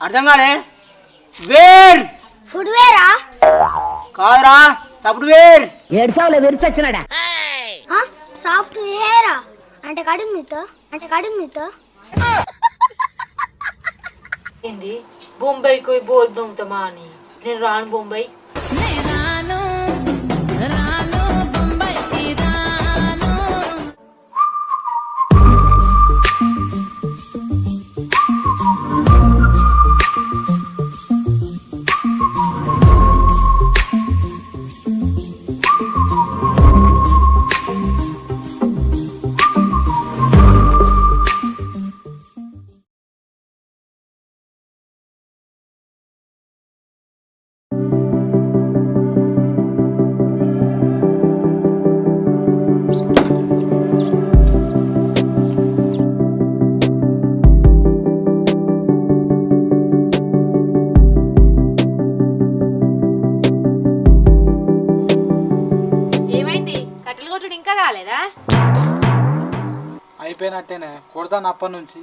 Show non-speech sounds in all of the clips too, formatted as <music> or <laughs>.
అర్థం కాలే? Wear! Food వేరా? కాదురా తప్పుడు వేర్! సాఫ్ట్ వేరా? అంటే కడుగు నీతో అంటే కడుగు నీతో ఏంది? బొంబాయికి పోయి బోల్ దొమ్ముతామా అని? నేను రాను బొంబాయి. అప్పటి నుంచి.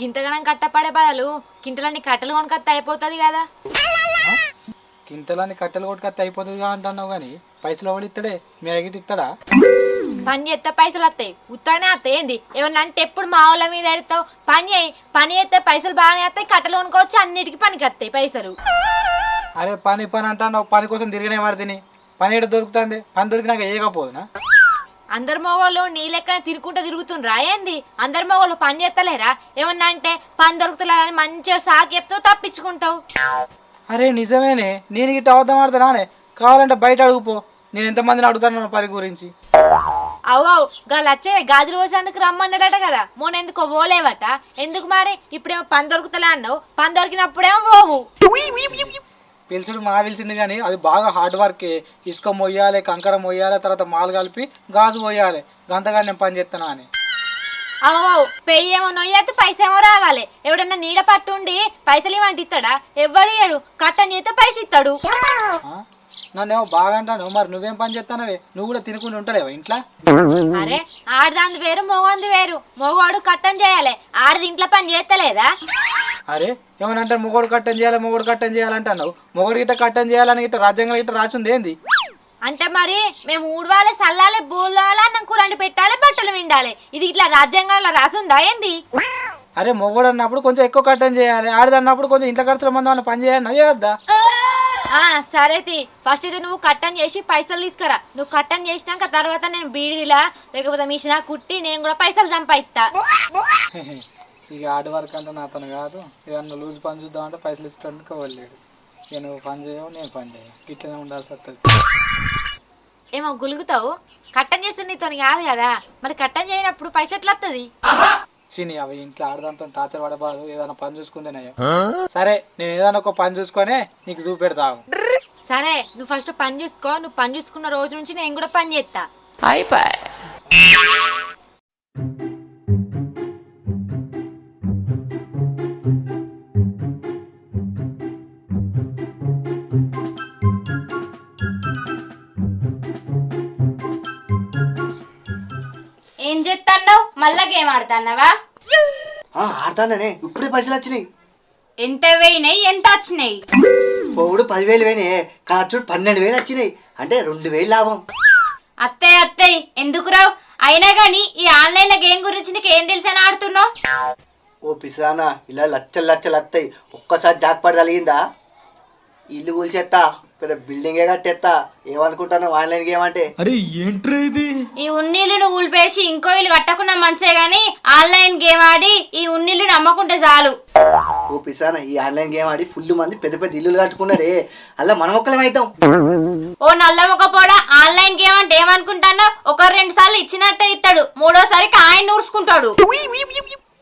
గింతగనం కట్టపడే బదులు గింటలన్నీ కట్టెలు కొనుకొస్తే అయిపోతుంది కదా. కింటలని కట్టెలు కొట్టుకత్తే అయిపోతుంది అంటున్నావు కానీ పైసలు ఎవడు ఇస్తాడే మీ అగిటి ఇస్తాడా పని చేస్తే పైసలు వస్తాయి. ఉత్తగానే వస్తాయి. ఏంది? ఏమన్నా అంటే ఎప్పుడు మా వాళ్ళ మీద ఎడతావు పని అయ్యి పని చేస్తే పైసలు బాగానే వస్తాయి. కట్టెలు కొనుక్కోవచ్చు. అన్నిటికీ పనికి వస్తాయి పైసలు. అరే పని పని అంటాను పని కోసం తిరిగినే వాడు తిని. పని ఏడ దొరుకుతుంది? పని దొరికినాక ఏకపోదునా అందరు మగవాళ్ళు నీ లెక్కన తిరుగుకుంటూ తిరుగుతుండ్రా. ఏంది అందరు మగవాళ్ళు పని చేస్తలేరా ఏమన్నా అంటే పని దొరుకుతలేదని మంచిగా సాకి చెప్తావు తప్పించుకుంటావు. అరే నిజమేనే. నేను గిట్ట అబద్ధం ఆడుతున్నానే కావాలంటే బయట అడుగుపో నేను ఎంతమందిని అడుగుతాను పని గురించి. అవు అవు. గా లచ్చే గాజులు పోసేందుకు రమ్మన్నాడట కదా? మొన్న ఎందుకో పోలేవట? ఎందుకు మరి? ఇప్పుడేమో పని దొరుకుతలే అన్నావు. పని దొరికినప్పుడేమో పోవు. పిలుచుడు మా పిలిచింది కానీ అది బాగా హార్డ్ వర్కే ఇసుక మొయ్యాలి కంకర మొయ్యాలి తర్వాత మాలు కలిపి గాజు పోయాలి. గంతగా నేను పని చేస్తానా అని. అవు అవు పెయ్యి ఏమో నొయ్యేస్తే పైసా ఏమో రావాలి. ఎవడన్నా నీడ పట్టుండి పైసలు ఇవ్వండి ఇస్తాడా ఎవడు ఇయ్యడు. కట్టని చేస్తే పైస ఇస్తాడు ఆ? నన్నేమో బాగా అంటాను మరి నువ్వేం పని చేస్తానవే నువ్వు కూడా తినుకుంటూ ఉంటలేవా ఇంట్లో? అరే ఆడదాంది వేరు మగవాంది వేరు. మగవాడు కట్టని చేయాలి. ఆడది ఇంట్లో పని చేస్తలేదా అరే ఏమనంటే మొగోడు కట్టం చేయాలి మొగోడు కట్టం చేయాలంటున్నావు మొగోడు గిట్ట కట్టం చేయాలని గిట్ట రాజ్యాంగం గిట్ట రాసింది ఏంది? అంటే మరి మేము ఊడవాలి సల్లాలి బోలాలి అన్నం కూర వండి పెట్టాలి బట్టలు విండాలి. ఇది ఇట్లా రాజ్యాంగంలో రాసుందా ఏంది? అరే మొగోడు అన్నప్పుడు కొంచెం ఎక్కువ కట్టం చేయాలి. ఆడదన్నప్పుడు కొంచెం ఇంట్లో ఖర్చుల మంది వాళ్ళని పని చేయాలి చేయొద్దా? ఆ సరే తి. ఫస్ట్ అయితే నువ్వు కట్టన్ చేసి పైసలు తీసుకురా. నువ్వు కట్టన్ చేసినాక తర్వాత నేను బీడిలా లేకపోతే మిషన్ కుట్టి నేను కూడా పైసలు సంపాదిస్తా. <laughs> ఇక హార్డ్ వర్క్ అంటే నా అతను కాదు. ఏదన్నా లూజ్ పని చూద్దామంటే పైసలు ఇస్తానికి వెళ్ళాడు ఇక నువ్వు పని చేయవు నేను పని చేయవు ఇట్లనే ఉండాల్సి వస్తుంది ఏమో గులుగుతావు? కట్టన్ చేస్తే నీతో కాదు కదా? మరి కట్టన్ చేయనప్పుడు పైసలు ఎట్లా వస్తుంది చిని అవి ఇంట్లో ఆడదాంతో టార్చర్ పడబాదు. ఏదైనా పని చూసుకుందేనయ్యా సరే నేను ఏదైనా ఒక పని చూసుకొని నీకు చూపెడతావు సరే నువ్వు ఫస్ట్ పని చూసుకో. నువ్వు పని చూసుకున్న రోజు నుంచి నేను కూడా పని చేస్తా. ఏం మళ్ళా గేమ్ ఆడుతున్నావా? ఆడతానే ఇప్పుడే పైసలు వచ్చినాయి. ఎంత వేయినాయి ఎంత వచ్చినాయి? పొగుడు పదివేలు పోయినాయి. ఖర్చు పన్నెండు వేలు వచ్చినాయి. అంటే రెండు వేలు లాభం. అత్తయ్య అత్తయ్య ఎందుకు రావు? అయినా గాని ఈ ఆన్లైన్ గేమ్ గురించి నీకు ఏం తెలుసని ఆడుతున్నావు? ఓ పిసానా ఇలా లచ్చలు లచ్చలు వస్తాయి ఒక్కసారి జాక్పాటు కలిగిందా ఇల్లు కూల్చేస్తా పెద్ద బిల్డింగే కట్టేస్తా ఏమనుకుంటాను ఆన్లైన్ గేమ్ అంటే. ఈ ఉన్నీళ్ళను ఊలిపేసి ఇంకో ఇల్లు కట్టకుండా మంచిదే గాని ఆన్లైన్ గేమ్ ఆడి ఈ ఉన్నీళ్ళు నమ్మకుంటే చాలు. ఓ పిసానా ఈ ఆన్లైన్ గేమ్ ఆడి ఫుల్ మంది పెద్ద పెద్ద ఇల్లులు కట్టుకున్నారే. అలా మనం ఒక్కలం అవుతాం ఓ నల్లముఖ పోడ ఆన్లైన్ గేమ్ అంటే ఏమనుకుంటానో ఒక రెండు సార్లు ఇచ్చినట్టే ఇస్తాడు మూడోసారికి ఆయన ఊర్చుకుంటాడు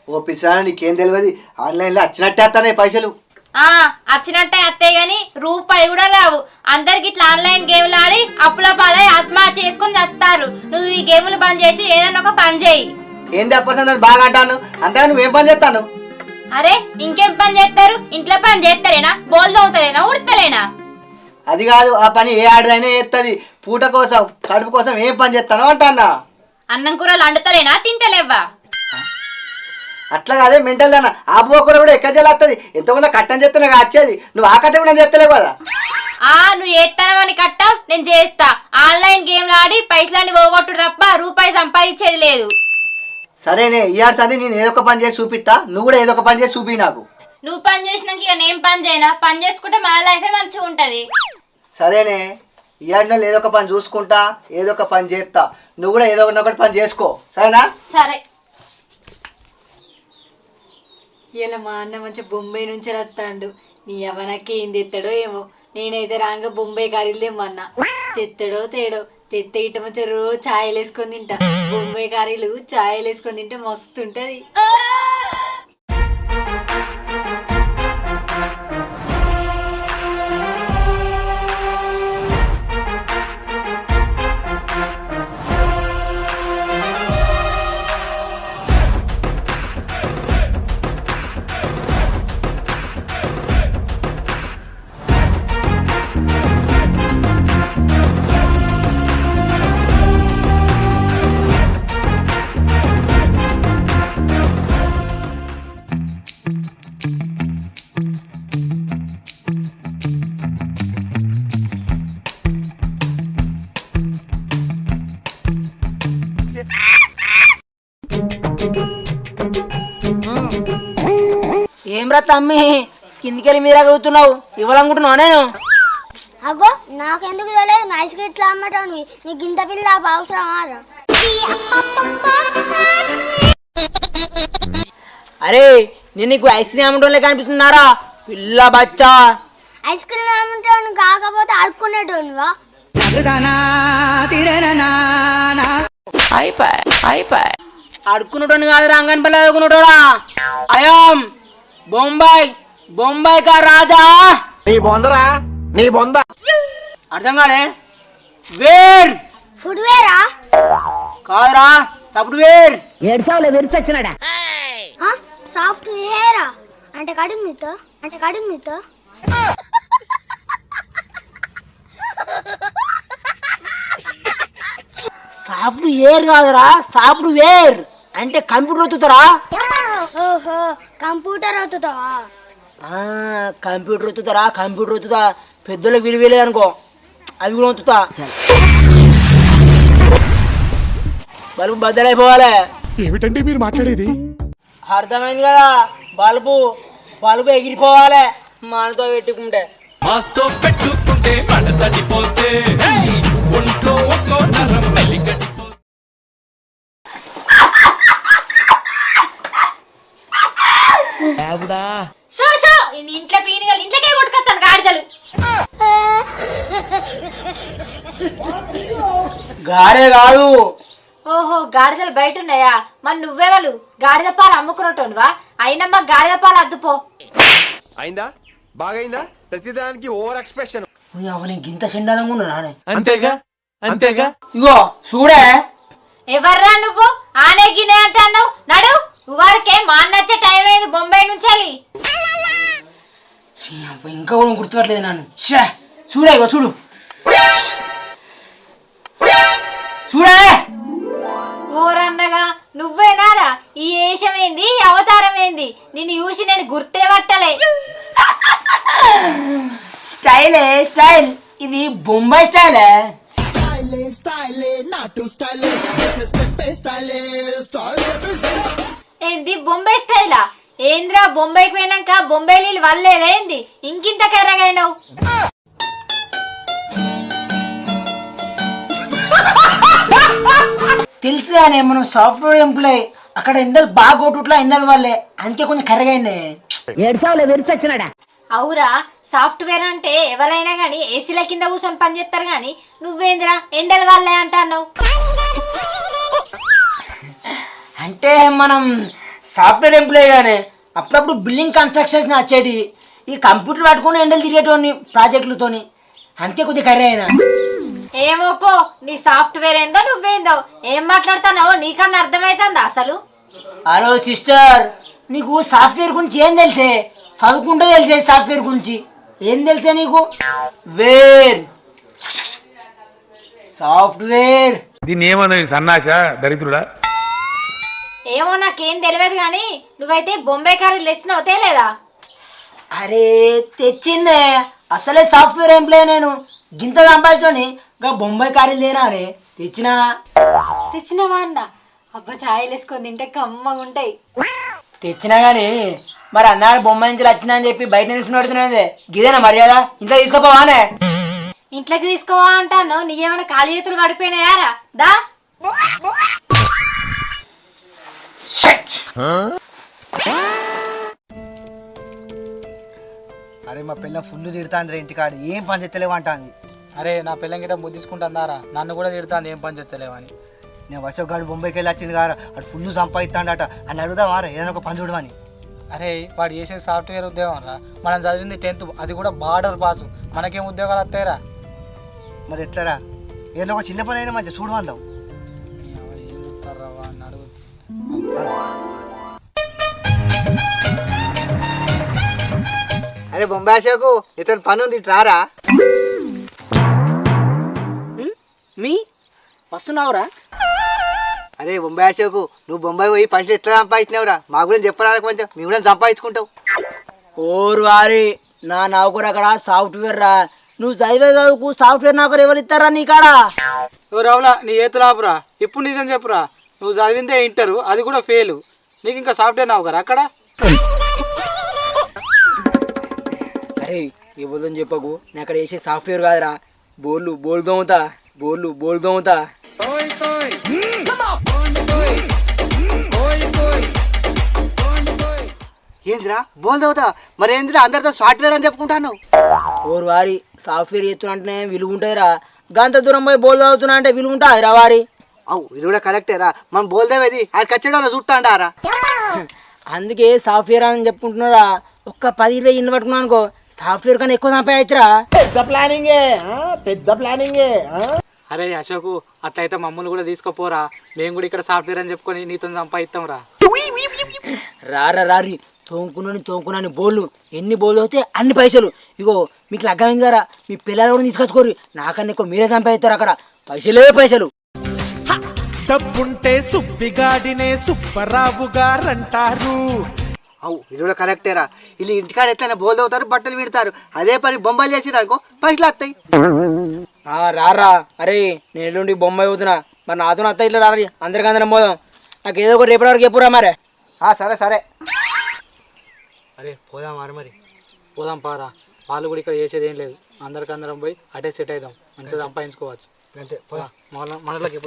ఓ పిసానా నీకేం తెలియదు ఆన్లైన్లో వచ్చినట్టే వస్తానే పైసలు. ఆ వచ్చినట్టే అత్తయ్య గాని రూపాయి కూడా రావు. అందరికి ఇట్లా ఆన్లైన్ గేమ్లు ఆడి అప్పుల పాలై ఆత్మహత్య చేసుకొని చస్తారు నువ్వు ఈ గేములు బంద్ చేసి ఏదైనా ఒక పని చేయి. ఏంది అప్పటి బాగా అంటాను? అంతగా నువ్వేం పని చేస్తాను? అరే ఇంకేం పని చేస్తారు? ఇంట్లో పని చేస్తారేనా బోల్ తోగుతారేనా ఉడతలేనా? అది కాదు ఆ పని ఏ ఆడదైనా చేస్తుంది పూట కోసం కడుపు కోసం ఏం పని చేస్తాను అంటానా? అన్నం కూరలు అండుతలేనా తింటలేవా అట్లా కాదే మెంటల్ దాన. ఆ బోకరు కూడా ఎక్కడ వస్తుంది ఎంతో కొంత కట్టం చెప్తున్నా వచ్చేది నువ్వు ఆ కట్ట కూడా చెప్తలేవు కదా? ఆ నువ్వు చేస్తానని కట్టం? నేను చేస్తా. ఆన్లైన్ గేమ్లు ఆడి పైసలన్నీ పోగొట్టుడు తప్ప రూపాయి సంపాదించేది లేదు. సరేనే ఇయర్స్ అని నేను ఏదో ఒక పని చేసి చూపిస్తా. నువ్వు కూడా ఏదో ఒక పని చేసి చూపి నాకు. నువ్వు పని చేసినాక ఇక నేను పని చేయనా? పని చేసుకుంటే మన లైఫే మంచిగా ఉంటది. సరేనే ఇయర్ నెల ఏదో ఒక పని చూసుకుంటా ఏదో ఒక పని చేస్తా. నువ్వు కూడా ఏదో ఒకటి పని చేసుకో. సరేనా? సరే. ఇలా మా అన్న మంచి బొంబాయి నుంచి వస్తాడు. నీ ఎవనకి ఏం తెత్తాడో ఏమో. నేనైతే రాగా బొంబాయి కర్రీలు తెమ్మన్నా. తెత్తడో తేడో. తెత్తే ఇట్ట మంచి రోజు ఛాయలు వేసుకొని తింటా. బొంబాయి కర్రీలు ఛాయలు వేసుకొని తింటే మస్తు ఉంటది. తమ్మి. కిందికెళ్ళి మీరా చదువుతున్నావు ఇవ్వాలనుకుంటున్నావు నేను? అగో నాకెందుకు తెలియదు? అమ్మటావు నీకు ఇంత పిల్ల అవసరమా? అరే నేను నీకు ఐస్ క్రీమ్ అమ్మటంలో కనిపిస్తున్నారా? పిల్ల బచ్చా. ఐస్ క్రీమ్ అమ్మటావు కాకపోతే ఆడుకునేటోనివా అడుక్కున్నటోని కాదు రంగన్ పిల్ల అడుగున్నటోడా అయం బొంబాయి బొంబాయి కా రాజా? నీ బొందరా? నీ బొంద. అర్థం కాలే? వేర్! ఫుడ్ వేరా కాదురా సప్పుడు వేర్! సాఫ్ట్ వేరా? అంటే కడుందితో అంటే కడుందితో సాఫ్ట్ వేర్ కాదురా సాఫ్ట్ వేర్! అంటే కంప్యూటర్ వత్తుతారా ఓహో కంప్యూటర్ అవుతుందావా ఆ, కంప్యూటర్ వత్తుతారా కంప్యూటర్ వత్తుతా పెద్దలకు విలువలేదు అనుకో అవి కూడా వత్తుతా బల్బు బద్దలైపోవాలి. ఏమిటండి మీరు మాట్లాడేది? అర్థమైంది కదా బల్బు బల్బు ఎగిరిపోవాలి. మనతో పెట్టుకుంటే. మాస్తో పెట్టుకుంటే మడతడిపోతే. ఒంట్లో ఒక్కో నరం మెలికడిపో షో షో. ఇంట్లో పీనిగలు ఇంట్లోకే కొట్టుకొస్తాను గాడిదలు. గాడే కాదు. ఓహో గాడిదలు బయట ఉన్నాయా? మరి నువ్వెవలు గాడిద పాలు అమ్ముకున్నట్టువా అయినమ్మా గాడిద పాలు అద్దుపో అయిందా? బాగైందా? ప్రతిదానికి ఓవర్ ఎక్స్ప్రెషన్. నేను గింత చెండాలంగా ఉన్నా అంతేగా? అంతేగా? ఇగో చూడే. ఎవర్రా నువ్వు? ఆనే గినే అంటున్నావు? నడు. వారికే మా అన్న వచ్చే టైం అయింది బొంబాయి నుంచి వెళ్ళి. ఛీ, అబ్బా, ఇంకా కూడా గుర్తుపట్టలేదు నన్ను. షే చూడే ఇగో చూడు. చూడే. ఊరన్నగా నువ్వేనారా ఈ ఏషం ఏంది ఈ అవతారం ఏంది నిన్ను చూసి నేను గుర్తే పట్టలే. స్టైలే స్టైల్. ఇది బొంబాయి స్టైలే. ఏంది? బొంబాయి స్టైలా? ఏంద్రా బొంబాయికి పోయినాక బొంబాయి నీళ్ళు వల్లేదా ఏంది? ఇంకింత కర్రగైనావు తెలుసు కానీ మనం సాఫ్ట్వేర్ ఎంప్లాయ్ అక్కడ ఎండలు బాగా కొట్టుట్లా ఎండల వల్లే అందుకే కొంచెం కర్రగైంది అవురా సాఫ్ట్వేర్ అంటే ఎవరైనా గానీ ఏసీల కింద కూర్చొని పని చేస్తారు గానీ నువ్వేంద్రా ఎండల వల్లే అంటున్నావు? అంటే మనం సాఫ్ట్వేర్ ఎంప్లాయ్ గానే అప్పుడప్పుడు బిల్డింగ్ కన్స్ట్రక్షన్ వచ్చేటి ఈ కంప్యూటర్ పట్టుకుని ఎండలు తిరిగేటోని ప్రాజెక్టులతోని. అందుకే కొద్దిగా కర్రీ అయినా. ఏమో పో నీ సాఫ్ట్వేర్ ఏందో నువ్వేందో. ఏం మాట్లాడుతున్నావో నీకన్నా అర్థమైతుందా అసలు? Hello sister. నీకు సాఫ్ట్వేర్ గురించి ఏం తెలిసే? చదువుకుంటే తెలిసే సాఫ్ట్వేర్ గురించి. ఏం తెలిసే నీకు? వేర్. సాఫ్ట్వేర్. దీన్ని ఏమన్నది సన్నాస దరిద్రుడా? ఏమో నాకేం తెలియదు కానీ నువ్వైతే బొంబాయి కర్రీలు తెచ్చినావు తేలేదా? అరే తెచ్చిందే. అసలే సాఫ్ట్వేర్ ఎంప్లాయ్ నేను. గింత సంపాదించుకొని ఇంకా బొంబాయి కారీలు లేనా రే. తెచ్చినా? తెచ్చినావా అన్న? అబ్బా ఛాయలు వేసుకొని తింటే కమ్మగా ఉంటాయి. తెచ్చినా కానీ మరి అన్నాడు బొమ్మాయి నుంచి వచ్చినా అని చెప్పి బయట నిలుచుని పెడుతున్నది గిదేనా మర్యాద? ఇంట్లో తీసుకోపోవానే ఇంట్లోకి తీసుకోవా అంటాను. నీకేమైనా ఖాళీ చేతులు పడిపోయినాయారా దా. అరే మా పిల్ల ఫుల్ తిడతాందిరా ఇంటికాడ. ఏం పని చేస్తలేవు అంటాంది. అరే నా పిల్లం గిట్ట ముద్దించుకుంటున్నారా నన్ను కూడా తిడుతాను ఏం పని చేస్తలేవని నేను అశోక్ గారు బొంబాయికి వెళ్ళి వచ్చింది కదా అటు ఫుల్ సంపాదిస్తాడట. అని అడుగుదామా రా ఏదైనా ఒక పని చూడమని. అరే వాడు చేసే సాఫ్ట్వేర్ ఉద్యోగం రా. మనం చదివింది టెన్త్ అది కూడా బార్డర్ పాస్. మనకేం ఉద్యోగాలు వస్తాయిరా? మరి ఎట్లారా? ఏదో ఒక చిన్న పని అయినా మంచిగా చూడమందాం. అడుగు. అరే బొంబాయి అశోకు ఇతను పని ఉంది రారా మీ? వస్తున్నావురా? అరే బొంబాయి అశోకు నువ్వు బొంబాయి పోయి పైసలు ఎట్లా సంపాదించినావురా? మా గురించి చెప్పరా కొంచెం మీ కూడా సంపాదించుకుంటావు ఓరు వారి నా నౌకరు అక్కడ సాఫ్ట్వేర్ రా. నువ్వు చదివే చదువుకు సాఫ్ట్వేర్ నౌకరు ఎవరు ఇస్తారా నీ కాడ ఓ రావులా నీ ఏతులాపురా ఇప్పుడు నిజం చెప్పురా. నువ్వు చదివిందే ఇంటరు అది కూడా ఫెయిల్ నీకు ఇంకా సాఫ్ట్వేర్ నావు కదా అక్కడ? అరే ఇవ్వదని చెప్పకు. నేను అక్కడ వేసే సాఫ్ట్వేర్ కాదురా. బోర్లు బోల్ దోముతా. బోర్లు బోల్ దోముతా. ఏందిరా? బోల్ చదువుతా మరి ఏందిరా? అందరితో సాఫ్ట్వేర్ అని చెప్పుకుంటాను. ఓరు వారి సాఫ్ట్వేర్ చేస్తున్నంటేనే విలువ ఉంటాయిరా గంత దూరం పోయి బోల్ చదువుతున్నా అంటే విలువ ఉంటుంది రా వారి. అవు ఇది కూడా కరెక్టేరా మనం బోల్దేవేది అది ఖచ్చితంగా చూస్తాండారా <laughs> అందుకే సాఫ్ట్వేర్ అని చెప్పుకుంటున్నారా. ఒక్క పది ఇరవై ఇల్లు పట్టుకున్నాను అనుకో సాఫ్ట్వేర్ కన్నా ఎక్కువ సంపాదించరా? అరే అశోకు అట్లయితే మమ్మల్ని కూడా తీసుకోపోరా. మేము కూడా ఇక్కడ సాఫ్ట్వేర్ అని చెప్పుకొని నీతో సంపాదిస్తాం రా. రారా రారి తోముకున్నాను తోముకున్నాను బోళ్ళు. ఎన్ని బోళ్ళు అవుతే అన్ని పైసలు. ఇగో మీకు లగ్గమైంది కదా మీ పిల్లలు కూడా తీసుకొచ్చుకోరు నాకన్నా ఎక్కువ మీరే సంపాదిస్తారు అక్కడ. పైసలే పైసలు. డబ్బుంటే సుబ్బిగాడినే సుబ్బరావు గారంటారు అవు ఇది కూడా కరెక్టేరా. వీళ్ళు ఇంటికాడ ఎట్లయినా బోల్ చదువుతారు బట్టలు విడతారు. అదే పని బొంబాయిలు చేసిరు అనుకో పైసలు వస్తాయి. ఆ, రారా అరే నేను ఎల్లుండి బొమ్మాయి అవుతున్నా మరి నాతో అత్త ఇట్లా రారి అందరికి అందరం పోదాం. నాకు ఏదో ఒకటి రేపటి వరకు చెప్పురా మరి. ఆ, సరే సరే. అరే పోదాం మరి మరి. పోదాం పారా. వాళ్ళు కూడా ఇక్కడ చేసేది ఏం లేదు. అందరికి అందరం పోయి అటే సెట్ అవుదాం మంచిగా సంపాదించుకోవచ్చు. అంతే మన మనలోకి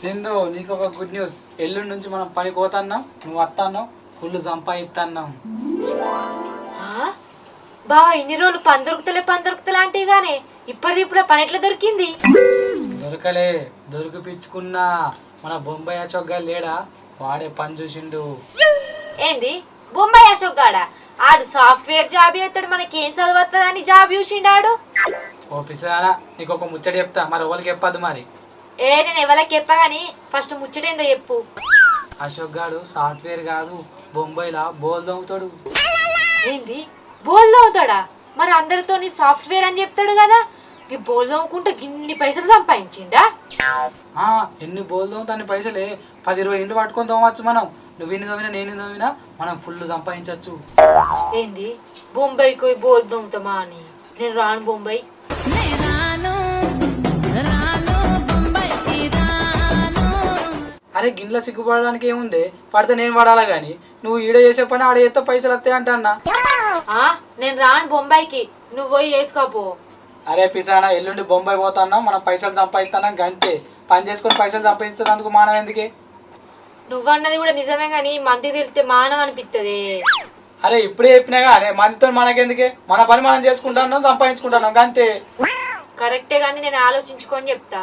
సింధు నీకు ఒక గుడ్ న్యూస్ ఎల్లుండి నుంచి మనం పని పోతున్నాం నువ్వు వస్తాన్నావు ఫుల్ సంపాదిస్తున్నాం. బావా ఇన్ని రోజులు పని దొరుకుతలే పని దొరుకుతలే అంటే గానే ఇప్పటిది ఇప్పుడు పని ఎట్లా దొరికింది? దొరకలే దొరికిపించుకున్నా. మన బొంబాయి అశోక్ గారు లేడా? వాడే పని చూసిండు. ఏంది? బొంబాయి అశోక్ గాడ. ఆడు సాఫ్ట్వేర్ జాబ్ చేస్తాడు మనకి ఏం చదవత్తదని జాబ్ చూసిండాడు? ఓ పిసారా నీకు ఒక ముచ్చట చెప్తా మరి ఎవరికి చెప్పద్దు మరి? ఏ నేను ఎవరికి చెప్పగాని ఫస్ట్ ముచ్చటేందో చెప్పు. అశోక్ గాడు సాఫ్ట్వేర్ కాదు బొంబాయిలా బోల్ దొంగతాడు. ఏంది? బోల్ అవుతాడా మరి అందరితో సాఫ్ట్వేర్ అని చెప్తాడు కదా ఈ బోల్ తోముకుంటే గిన్ని పైసలు సంపాదించిండా? ఆ, ఎన్ని బోల్ దొంగతాన్ని పైసలే పది ఇరవై ఇంటి పట్టుకొని తోమచ్చు మనం. నువ్వు ఇన్ని తోమినా నేను తోమినా మనం ఫుల్ సంపాదించవచ్చు ఏంది? బొంబాయికి పోయి బోల్ అని? నేను రాను బొంబాయి. అరే గిన్నెల సిగ్గుపడడానికి ఏముంది? పడితే నేను పడాలా కానీ నువ్వు ఈడ చేసే పని ఆడ చేస్తే పైసలు వస్తాయి అంటన్నా. ఆ, నేను రాను బొంబాయికి. నువ్వు పోయి చేసుకోపో అరే పిసానా ఎల్లుండి బొంబాయి పోతాన్నా మనం పైసలు సంపాదిస్తానా గంతే. పని చేసుకొని పైసలు సంపాదిస్తున్నందుకు మానం ఎందుకే? నువ్వన్నది కూడా నిజమే కానీ మందికి తెలిస్తే మానం అనిపిస్తుంది అరే ఇప్పుడే చెప్పినాగా అరే మనతో మనకెందుకే? మన పని మనం చేసుకుంటున్నాం సంపాదించుకుంటున్నాం గంతే. కరెక్టే కానీ నేను ఆలోచించుకొని చెప్తా.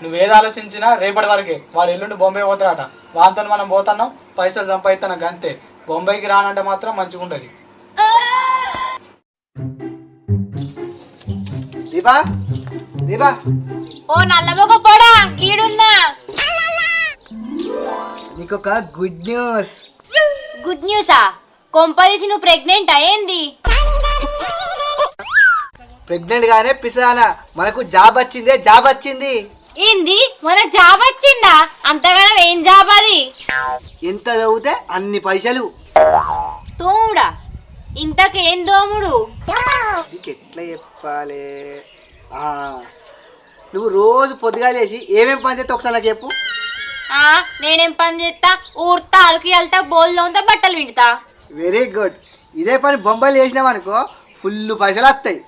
నువ్వేది ఆలోచించినా రేపటి వరకే వాడు ఎల్లుండి బొంబాయి పోతాడట. వాంతో మనం పోతున్నాం పైసలు సంపాదిస్తున్నాం గంతే. బొంబాయికి రానంటే మాత్రం మంచిగా ఉండదు దీపా దీపా ఓ నల్లమొక పొడా కీడుందా? నీకొక గుడ్ న్యూస్ గుడ్ న్యూసా కొంపదీసి నువ్వు ప్రెగ్నెంట్ అయ్యింది? ప్రెగ్నెంట్ గానే పిసానా మనకు జాబ్ వచ్చిందే జాబ్ వచ్చింది. ఏంది? మనకు జాబ్ వచ్చిందా? అంతగానం ఏం జాబ్ అది? ఎంత చదివితే అన్ని పైసలు. తోముడా? ఇంతకేం దోముడు నీకు ఎట్లా చెప్పాలి? ఆ, నువ్వు రోజు పొద్దుగా లేచి ఏమేం పని చేస్తే ఒకసారి నాకు చెప్పు. ఆ నేనేం పని చేస్తా? ఊర్తా అరకు వెళ్తా బోల్ తోముతా బట్టలు వింటా వెరీ గుడ్ ఇదే పని బొంబాయిలు చేసినావు అనుకో ఫుల్ పైసలు వస్తాయి.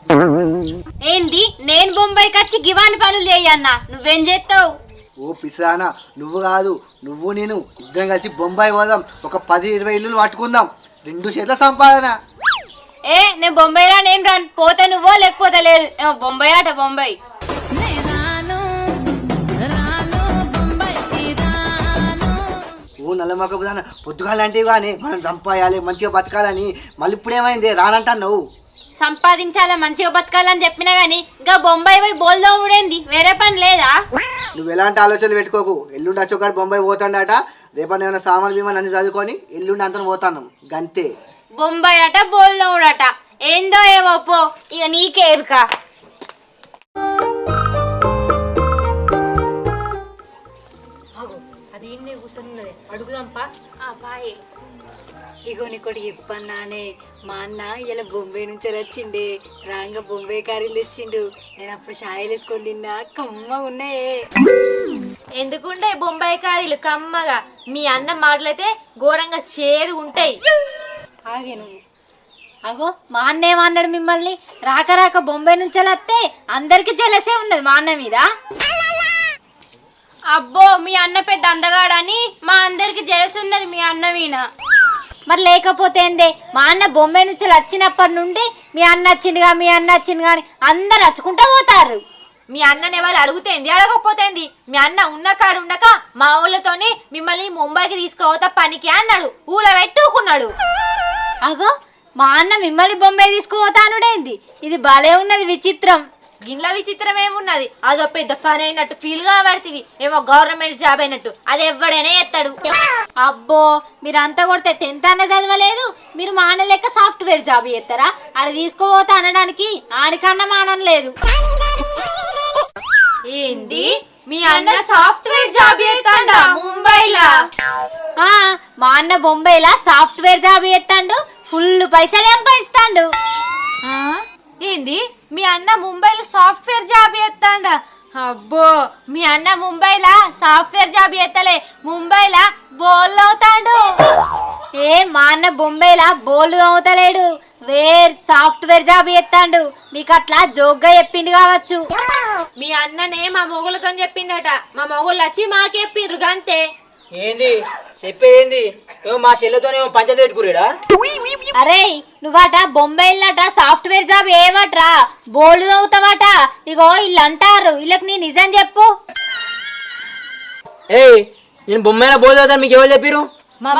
ఏంది? నేను బొంబాయికి వచ్చి గివాని పనులు చేయన్నా నువ్వేం చేస్తావు? ఓ పిసానా నువ్వు కాదు నువ్వు నేను ఇద్దరం కలిసి బొంబాయి పోదాం. ఒక పది ఇరవై ఇల్లులు పట్టుకుందాం. రెండు చేతుల సంపాదన. ఏ నేను బొంబాయి రా నేను రాను. పోతే నువ్వో లేకపోతే లేదు. ఏమో బొంబాయి ఆట బొంబాయి. ఓ నల్లమొక్క పొద్దుగాలంటివి కానీ మనం చంపాయాలి మంచిగా బతకాలని. మళ్ళీ ఇప్పుడు ఏమైంది రానంటున్నావు. సంపాదించాలా మంచిగా బతకాలని చెప్పినా గానీ ఇంకా బొంబాయి పోయి బోల్ దోముడేంది వేరే పని లేదా? నువ్వు ఎలాంటి ఆలోచనలు పెట్టుకోకు. ఎల్లుండి అచ్చోకాడు బొంబాయి పోతాడట. రేపటి ఏమైనా సామాన్లు భీమాలు అన్ని చదువుకొని ఎల్లుండి అంతా పోతాను గంతే. బొంబాయి అట బోల్ దోముడట ఏందో ఏమో పో ఇక నీకే ఎరుక. అది కూర్చొని అడుగుదాంపా. బాయ్ ఇగో నీకోటి చెప్పన్నానే మా అన్న ఇలా బొంబాయి నుంచి వచ్చిండే. రాంగ బొంబాయి కర్రీలు తెచ్చిండు. నేను అప్పుడు షాయలు వేసుకొని తిన్నా. కమ్మ ఉన్నాయే. ఎందుకుంటే బొంబాయి కారీలు కమ్మగా? మీ అన్న మాటలైతే ఘోరంగా చేదు ఉంటాయి. ఆగే నువ్వు. అగో మా అన్న ఏమన్నాడు మిమ్మల్ని? రాక రాక బొంబాయి నుంచి వస్తే అందరికి జలసే ఉన్నది మా అన్న మీద. అబ్బో మీ అన్న పెద్ద అందగాడని మా అందరికి జలసున్నది మీ అన్న వీణ. మరి లేకపోతే ఏందే? మా అన్న బొంబాయి నుంచి వచ్చినప్పటి నుండి మీ అన్న వచ్చిందిగా మీ అన్న వచ్చింది కానీ అందరు నచ్చుకుంటూ పోతారు. మీ అన్నని ఎవరు అడుగుతేంది అడగకపోతేంది మీ అన్న ఉన్న కాడు ఉండక మా ఊళ్ళతోని మిమ్మల్ని ముంబైకి తీసుకుపోతా పనికి అన్నాడు. ఊళ్ళో పెట్టుకున్నాడు. అగో మా అన్న మిమ్మల్ని బొంబాయి తీసుకుపోతానుడేంది? ఇది భలే ఉన్నది విచిత్రం. గిన్నెల విచిత్రం ఏమున్నది? అదో పెద్ద పని అయినట్టు ఫీల్ కాబడుతుంది ఏమో గవర్నమెంట్ జాబ్ అయినట్టు. అది ఎవడైనా ఎత్తాడు అబ్బో మీరు అంతా కొడితే టెన్త్ అన్న చదవలేదు. మీరు మా అన్న లెక్క సాఫ్ట్వేర్ జాబ్ చేస్తారా అది తీసుకుపోతా అనడానికి ఆడికన్నా మానం లేదు. ఏంది? మీ అన్న సాఫ్ట్వేర్ జాబ్ చేస్తాడా ముంబైలా? ఆ, మా అన్న బొంబాయిలా సాఫ్ట్వేర్ జాబ్ చేస్తాడు ఫుల్ పైసలు ఆ? ఏంది? మీ అన్న ముంబైలో సాఫ్ట్వేర్ జాబ్ చేస్తాడా. అబ్బో మీ అన్న ముంబైలా సాఫ్ట్వేర్ జాబ్ చేస్తలే ముంబైలా బోల్ అవుతాడు. ఏ మా అన్న బొంబాయిలా బోల్డ్ అవుతలేడు. వేర్ సాఫ్ట్వేర్ జాబ్ చేస్తాడు. మీకు అట్లా జోక్గా చెప్పిండు కావచ్చు. మీ అన్ననే మా మొగులతో చెప్పిండట. మా మొగుళ్ళు వచ్చి మాకు చెప్పిండ్రు గంతే. ఏంది? చెప్పేది ఏమో మా చెల్లెతోనేమో పంచాయతీ పెట్టుకురాడా అరే నువ్వట బొంబాయిలట సాఫ్ట్వేర్ జాబ్ ఏవట్రా? బోల్డ్ అవుతావట? ఇగో వీళ్ళు అంటారు వీళ్ళకి నీ నిజం చెప్పు. ఏయ్ నేను బొమ్మైనా బోల్ చదువుతాను మీకు ఎవరు చెప్పిరు మా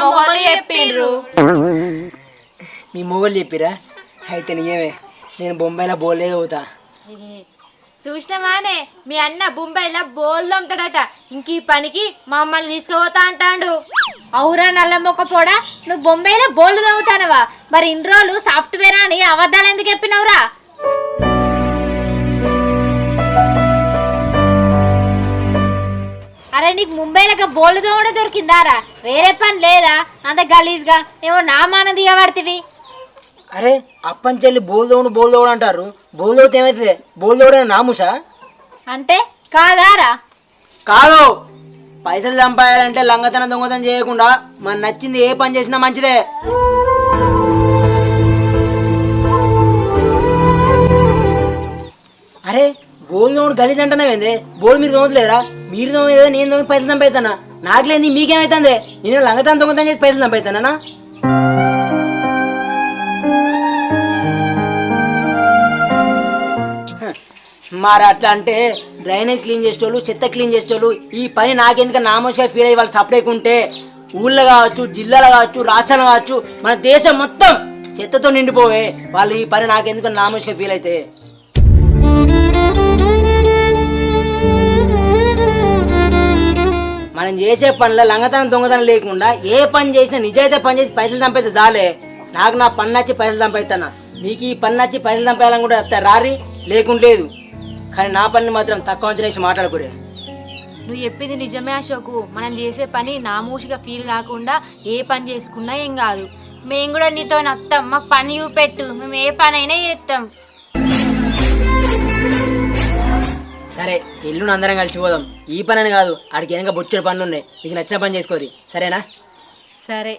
చెప్పిండ్రు మీ మొగలు చెప్పిరా? అయితే నిజమే నేను బొంబాయిలో బోలే చదువుతా చూసినవానే మీ అన్న బొంబాయిలో బోల్ దొమ్ముతాడట ఇంక ఈ పనికి మమ్మల్ని తీసుకుపోతా అంటాడు. అవురా నల్ల మొక్క పోడా నువ్వు బొంబాయిలో బోల్డ్ చదువుతానవా మరి ఇన్ని రోజులు సాఫ్ట్వేర్ అని అబద్ధాలు ఎందుకు చెప్పినవురా? అరే నీకు ముంబైలో బోల్డ్ కూడా దొరికిందారా? వేరే పని లేదా? అంత గలీజ్గా ఏమో నా మాన దిగబడితివి. అరే అప్పంచెల్లి బోల్ దోడు బోల్ దోడు అంటారు. బోల్ దోడితే ఏమవుతుంది బోల్ దోడు నాముసా అంటే కాదారా. కాదు. పైసలు సంపాయాలంటే లంగతనం దొంగతనం చేయకుండా మన నచ్చింది ఏ పని చేసినా మంచిదే. అరే బోల్ దోడు గలీజ్ అంటున్నావేంది బోల్ మీరు దోమతలేరా మీరు దోమేదో నేను దోమి పైసలు సంపాయిస్తానా నాకు లేని మీకేమైతుంది? నేను లంగతనం దొంగతనం చేసి పైసలు సంపాయిస్తానా మరి అట్లా అంటే డ్రైనేజ్ క్లీన్ చేసేటోళ్ళు చెత్త క్లీన్ చేసేటోళ్ళు ఈ పని నాకెందుకు నామోషిగా ఫీల్ అయ్యి వాళ్ళు సపరేట్ ఉంటే ఊళ్ళో కావచ్చు జిల్లాలో కావచ్చు రాష్ట్రాలు కావచ్చు మన దేశం మొత్తం చెత్తతో నిండిపోవే. వాళ్ళు ఈ పని నాకెందుకు నామోషిగా ఫీల్ అయితే? మనం చేసే పనిలో లంగతనం దొంగతనం లేకుండా ఏ పని చేసినా నిజాయితీ పని చేసి పైసలు చంపైతే చాలే. నాకు నా పని నచ్చి పైసలు సంపాదిస్తానా? మీకు ఈ పని నచ్చి పైసలు చంపేయాలని కూడా వస్తారు రారి లేకుంటలేదు కానీ నా పని మాత్రం తక్కువ అంచనా వేసి మాట్లాడుకోరే నువ్వు చెప్పింది నిజమే అశోకు. మనం చేసే పని నామూషిగా ఫీల్ కాకుండా ఏ పని చేసుకున్నా ఏం కాదు. మేము కూడా నీతో నత్తాం మాకు పని చూపెట్టు. మేము ఏ పని అయినా చేస్తాం. సరే ఎల్లుండి అందరం కలిసిపోదాం ఈ పని అని కాదు ఆడికి వెనక బొచ్చెడు పనులు ఉన్నాయి మీకు నచ్చిన పని చేసుకోరి. సరేనా? సరే.